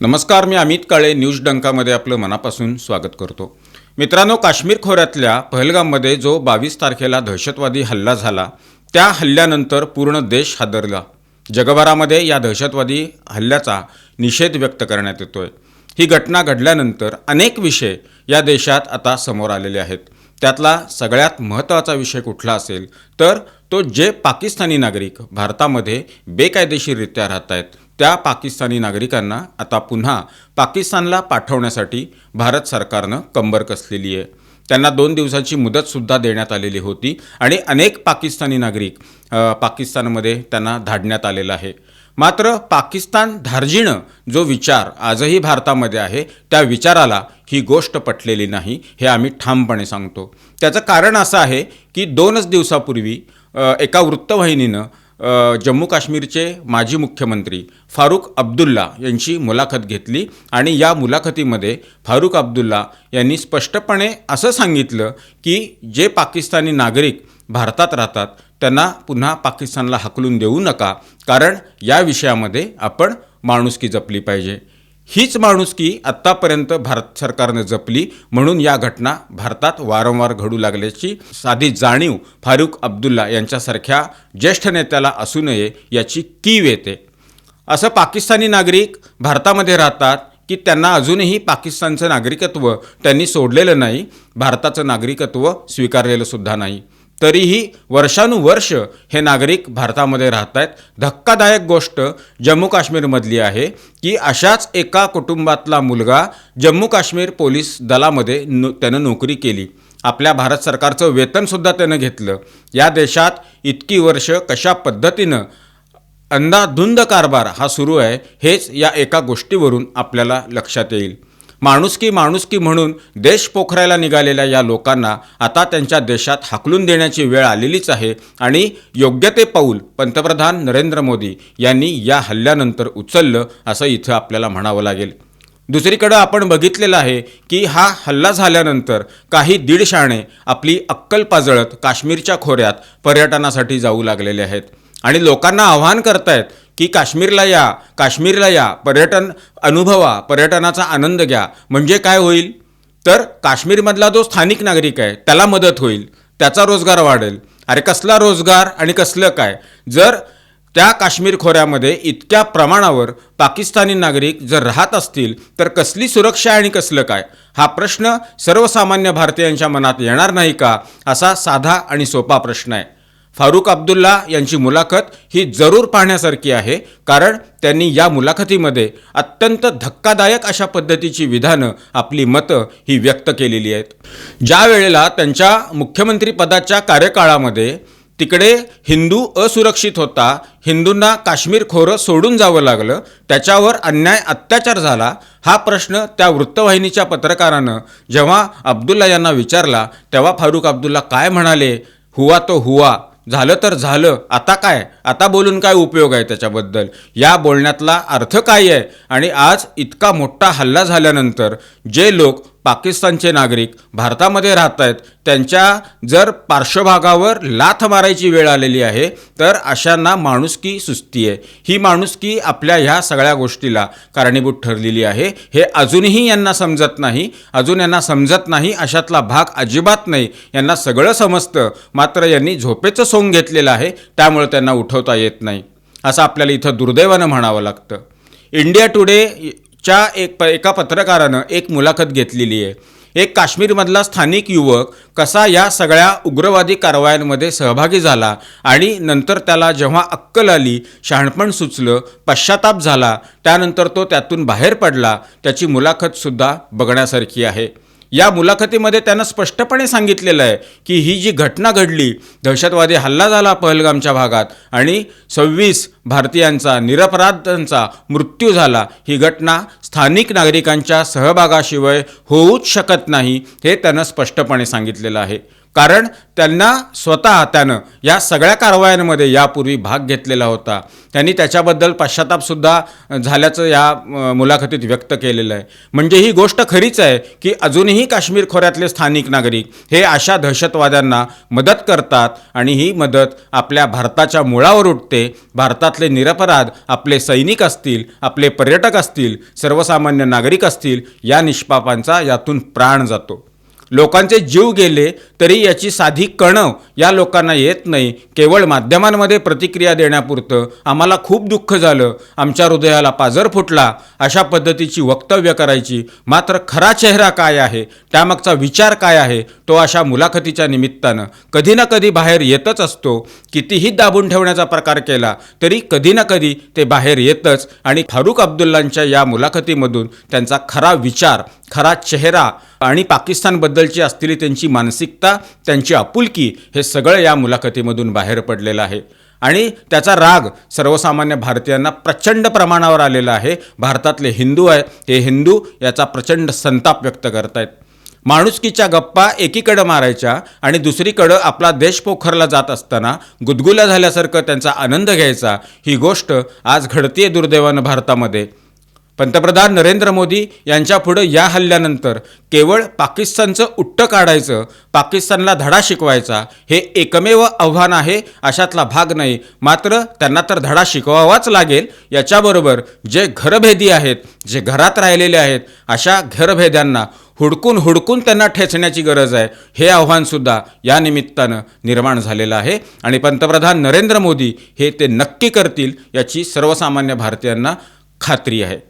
नमस्कार मी अमित काळे न्यूज डंकामध्ये आपलं मनापासून स्वागत करतो. मित्रांनो काश्मीर खोऱ्यातल्या पहलगाममध्ये जो बावीस तारखेला दहशतवादी हल्ला झाला त्या हल्ल्यानंतर पूर्ण देश हादरला. जगभरामध्ये या दहशतवादी हल्ल्याचा निषेध व्यक्त करण्यात येतोय. ही घटना घडल्यानंतर अनेक विषय या देशात आता समोर आलेले आहेत. त्यातला सगळ्यात महत्त्वाचा विषय कुठला असेल तर तो जे पाकिस्तानी नागरिक भारतामध्ये बेकायदेशीररित्या राहत आहेत त्या पाकिस्तानी नागरिकांना आता पुन्हा पाकिस्तानला पाठवण्यासाठी भारत सरकारनं कंबर कसलेली आहे. त्यांना दोन दिवसाची मुदतसुद्धा देण्यात आलेली होती आणि अनेक पाकिस्तानी नागरिक पाकिस्तानमध्ये त्यांना धाडण्यात आलेलं आहे. मात्र पाकिस्तान धार्जिणं जो विचार आजही भारतामध्ये आहे त्या विचाराला ही गोष्ट पटलेली नाही हे आम्ही ठामपणे सांगतो. त्याचं कारण असं आहे की दोनच दिवसापूर्वी एका वृत्तवाहिनीनं जम्मू काश्मीरचे माजी मुख्यमंत्री फारुख अब्दुल्ला यांची मुलाखत घेतली आणि या मुलाखतीमध्ये फारुख अब्दुल्ला यांनी स्पष्टपणे असं सांगितलं की जे पाकिस्तानी नागरिक भारतात राहतात त्यांना पुन्हा पाकिस्तानला हकलून देऊ नका कारण या विषयामध्ये आपण माणुसकी जपली पाहिजे. हीच माणुसकी आत्तापर्यंत भारत सरकारनं जपली म्हणून या घटना भारतात वारंवार घडू लागल्याची साधी जाणीव फारुख अब्दुल्ला यांच्यासारख्या ज्येष्ठ नेत्याला असू नये याची कीव येते. असं पाकिस्तानी नागरिक भारतामध्ये राहतात की त्यांना अजूनही पाकिस्तानचं नागरिकत्व त्यांनी सोडलेलं नाही भारताचं नागरिकत्व स्वीकारलेलं सुद्धा नाही. तरीही वर्षानुवर्ष हे नागरिक भारतामध्ये राहत आहेत धक्कादायक गोष्ट जम्मू काश्मीरमधली आहे की अशाच एका कुटुंबातला मुलगा जम्मू काश्मीर पोलीस दलामध्ये नो त्यानं नोकरी केली. आपल्या भारत सरकारचं वेतनसुद्धा त्यानं घेतलं. या देशात इतकी वर्ष कशा पद्धतीनं अंधाधुंद कारभार हा सुरू आहे हेच या एका गोष्टीवरून आपल्याला लक्षात येईल. माणुसकी माणुसकी म्हणून देश पोखरायला निघालेल्या या लोकांना आता त्यांच्या देशात हाकलून देण्याची वेळ आलेलीच आहे आणि योग्य ते पाऊल पंतप्रधान नरेंद्र मोदी यांनी या हल्ल्यानंतर उचललं असं इथं आपल्याला म्हणावं लागेल. दुसरीकडं आपण बघितलेलं आहे की हा हल्ला झाल्यानंतर काही दीड शाणे आपली अक्कल पाजळत काश्मीरच्या खोऱ्यात पर्यटनासाठी जाऊ लागलेले आहेत आणि लोकांना आव्हान करतायत की काश्मीरला या काश्मीरला या पर्यटन अनुभवा पर्यटनाचा आनंद घ्या. म्हणजे काय होईल? तर काश्मीरमधला जो स्थानिक नागरिक आहे त्याला मदत होईल. त्याचा रोजगार वाढेल. अरे कसला रोजगार आणि कसलं काय? जर त्या काश्मीर खोऱ्यामध्ये इतक्या प्रमाणावर पाकिस्तानी नागरिक जर राहत असतील तर कसली सुरक्षा आणि कसलं काय? हा प्रश्न सर्वसामान्य भारतीयांच्या मनात येणार नाही का? असा साधा आणि सोपा प्रश्न आहे. फारुख अब्दुल्ला यांची मुलाखत ही जरूर पाहण्यासारखी आहे कारण त्यांनी या मुलाखतीमध्ये अत्यंत धक्कादायक अशा पद्धतीची विधानं आपली मतं ही व्यक्त केलेली आहेत. ज्या वेळेला त्यांच्या मुख्यमंत्रीपदाच्या कार्यकाळामध्ये तिकडे हिंदू असुरक्षित होता हिंदूंना काश्मीर खोरं सोडून जावं लागलं त्याच्यावर अन्याय अत्याचार झाला हा प्रश्न त्या वृत्तवाहिनीच्या पत्रकारानं जेव्हा अब्दुल्ला यांना विचारला तेव्हा फारुख अब्दुल्ला काय म्हणाले? हुवा तो हुवा झालं तर झालं. आता काय? आता बोलून काय उपयोग आहे त्याच्याबद्दल? या बोलण्यातला अर्थ काय आहे? आणि आज इतका मोठा हल्ला झाल्यानंतर जे लोक पाकिस्तानचे नागरिक भारतामध्ये राहत आहेत त्यांच्या जर पार्श्वभागावर लाथ मारायची वेळ आलेली आहे तर अशांना माणुसकी सुस्ती आहे. ही माणुसकी आपल्या ह्या सगळ्या गोष्टीला कारणीभूत ठरलेली आहे. हे अजूनही यांना समजत नाही अजून यांना समजत नाही अशातला भाग अजिबात नाही. यांना सगळं समजतं मात्र यांनी झोपेचं सोंग घेतलेलं आहे त्यामुळे त्यांना उठवता येत नाही. असं आपल्याला इथं दुर्दैवानं म्हणावं लागतं. इंडिया टुडे च्या एक प एका पत्रकारानं एक मुलाखत घेतलेली आहे. एक काश्मीरमधला स्थानिक युवक कसा या सगळ्या उग्रवादी कारवायांमध्ये सहभागी झाला आणि नंतर त्याला जेव्हा अक्कल आली शहाणपण सुचलं पश्चाताप झाला त्यानंतर तो त्यातून बाहेर पडला त्याची मुलाखतसुद्धा बघण्यासारखी आहे. या मुलाखतीमध्ये त्यानं स्पष्टपणे सांगितलेलं आहे की ही जी घटना घडली दहशतवादी हल्ला झाला पहलगामच्या भागात आणि सव्वीस भारतीयांचा निरपराधांचा मृत्यू झाला ही घटना स्थानिक नागरिकांच्या सहभागाशिवाय होऊच शकत नाही हे त्यानं स्पष्टपणे सांगितलेलं आहे. कारण त्यांना स्वतः त्यानं या सगळ्या कारवायांमध्ये यापूर्वी भाग घेतलेला होता. त्यांनी त्याच्याबद्दल पश्चातापसुद्धा झाल्याचं या मुलाखतीत व्यक्त केलेलं आहे. म्हणजे ही गोष्ट खरीच आहे की अजूनही काश्मीर खोऱ्यातले स्थानिक नागरिक हे अशा दहशतवाद्यांना मदत करतात आणि ही मदत आपल्या भारताच्या मुळावर उठते. भारतातले निरपराध आपले सैनिक असतील आपले पर्यटक असतील सर्वसामान्य नागरिक असतील या निष्पापांचा यातून प्राण जातो. लोकांचे जीव गेले तरी याची साधी कणव या लोकांना येत नाही. केवळ माध्यमांमध्ये प्रतिक्रिया देण्यापुरतं आम्हाला खूप दुःख झालं. आमच्या हृदयाला पाजर फुटला. अशा पद्धतीची वक्तव्य करायची. मात्र खरा चेहरा काय आहे? त्यामागचा विचार काय आहे? तो अशा मुलाखतीच्या निमित्तानं. कधी ना कधी बाहेर येतच असतो. कितीही दाबून ठेवण्याचा प्रकार केला तरी कधी ना कधी ते बाहेर येतच आणि फारुख अब्दुल्लांच्या या मुलाखतीमधून त्यांचा खरा विचार खरा चेहरा आणि पाकिस्तानबद्दलची असलेली त्यांची मानसिकता त्यांची आपुलकी हे सगळं या मुलाखतीमधून बाहेर पडलेलं आहे. आणि त्याचा राग सर्वसामान्य भारतीयांना प्रचंड प्रमाणावर आलेला आहे. भारतातले हिंदू आहे. हे हिंदू याचा प्रचंड संताप व्यक्त करतायत. माणुसकीच्या गप्पा एकीकडं मारायच्या आणि दुसरीकडं आपला देश पोखरला जात असताना गुदगुल्या झाल्यासारखं त्यांचा आनंद घ्यायचा. ही गोष्ट आज घडतीये दुर्दैवानं भारतामध्ये. पंतप्रधान नरेंद्र मोदी यांच्यापुढं या हल्ल्यानंतर केवळ पाकिस्तानचं उट्टं काढायचं पाकिस्तानला धडा शिकवायचा हे एकमेव आव्हान आहे अशातला भाग नाही. मात्र त्यांना तर धडा शिकवावाच लागेल. याच्याबरोबर जे घरभेदी आहेत जे घरात राहिलेले आहेत अशा घरभेद्यांना हुडकून हुडकून त्यांना ठेचण्याची गरज आहे. हे आव्हानसुद्धा या निमित्तानं निर्माण झालेलं आहे. आणि पंतप्रधान नरेंद्र मोदी हे ते नक्की करतील याची सर्वसामान्य भारतीयांना खात्री आहे.